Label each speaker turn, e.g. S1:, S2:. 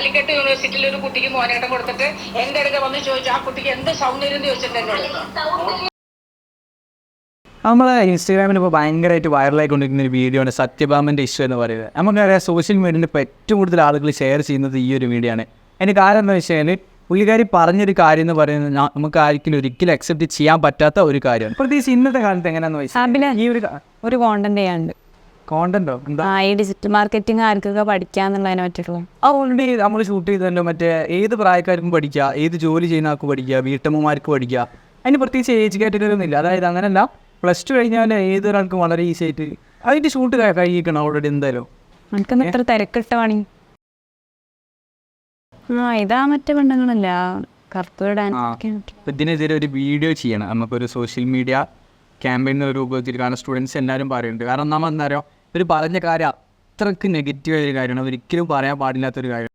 S1: കാലിക്കറ്റ് യൂണിവേഴ്സിറ്റിയിൽ ഒരു കുട്ടിക്ക് മോനേട്ടം കൊടുത്തിട്ട് എന്റെ അടുക്ക വന്ന് ചോദിച്ചു ആ കുട്ടിക്ക് എന്ത് സൗന്ദര്യം എന്ന് ചോദിച്ചിട്ട് എന്നോട്?
S2: നമ്മളെ ഇൻസ്റ്റാഗ്രാമിൽ ഇപ്പോൾ ഭയങ്കരമായിട്ട് വൈറലായിക്കൊണ്ടിരിക്കുന്ന ഒരു വീഡിയോ ആണ് സത്യഭാമന്റെ ഇഷ്യൂ എന്ന് പറയുന്നത്. നമുക്കറിയാം സോഷ്യൽ മീഡിയയിൽ ഇപ്പോൾ ഏറ്റവും കൂടുതൽ ആളുകൾ ഷെയർ ചെയ്യുന്നത് ഈ ഒരു വീഡിയോ ആണ്. അതിന് കാരണം എന്താ വെച്ചാൽ പുള്ളിക്കാരി പറഞ്ഞൊരു കാര്യം എന്ന് പറയുന്നത് നമുക്ക് ആർക്കും ഒരിക്കലും അക്സെപ്റ്റ് ചെയ്യാൻ പറ്റാത്ത ഒരു കാര്യമാണ്. പ്രത്യേകിച്ച് ഇന്നത്തെ കാലത്ത് എങ്ങനെയാണെന്ന് വെച്ചാൽ ഈ ഒരു
S3: ഒരു കോണ്ടന്റ് ചെയ്യാണ്ട്
S2: കോണ്ടന്റോ എന്താ?
S3: ആ ഈ ഡിജിറ്റൽ മാർക്കറ്റിംഗ് ആർക്കൊക്കെ പഠിക്കാന്നുള്ളതിനെ പറ്റിയിട്ടുള്ള
S2: ഓൾറെഡി നമ്മൾ ഷൂട്ട് ചെയ്തല്ലോ മറ്റേ ഏത് പ്രായക്കാർക്കും പഠിക്കുക ഏത് ജോലി ചെയ്യുന്ന ആൾക്ക് പഠിക്കുക വീട്ടമ്മമാർക്ക് പഠിക്കുക അതിന് പ്രത്യേകിച്ച് ഏജ് കാറ്റഗറി ഒന്നും ഇല്ല. അതായത് അങ്ങനെയല്ല പ്ലസ് ടു കഴിഞ്ഞാൽ ഏതൊരാൾക്കും വളരെ ഈസി ആയിട്ട് അതിന്റെ ഷൂട്ട് കഴിയിക്കണം ഓൾറെഡി എന്തായാലും.
S3: എനിക്കൊന്നും ഇത്ര തിരക്കിട്ട പണി? ആ ഇതാ മറ്റേ പെണ്ണുങ്ങളല്ല കറുത്തൂർ
S2: ആ.
S3: ഡാൻസ്
S2: ഇതിനെതിരെ ഒരു വീഡിയോ ചെയ്യണം. നമുക്കൊരു സോഷ്യൽ മീഡിയ ക്യാമ്പയിൻ രൂപത്തിൽ കാരണം സ്റ്റുഡൻസ് എല്ലാവരും പറയുന്നുണ്ട്. കാരണം നമ്മൾ എന്താ പറയുക ഇവർ പറഞ്ഞ കാര്യം അത്രയ്ക്ക് നെഗറ്റീവ് ഒരു കാര്യമാണ്. ഒരിക്കലും പറയാൻ പാടില്ലാത്തൊരു കാര്യം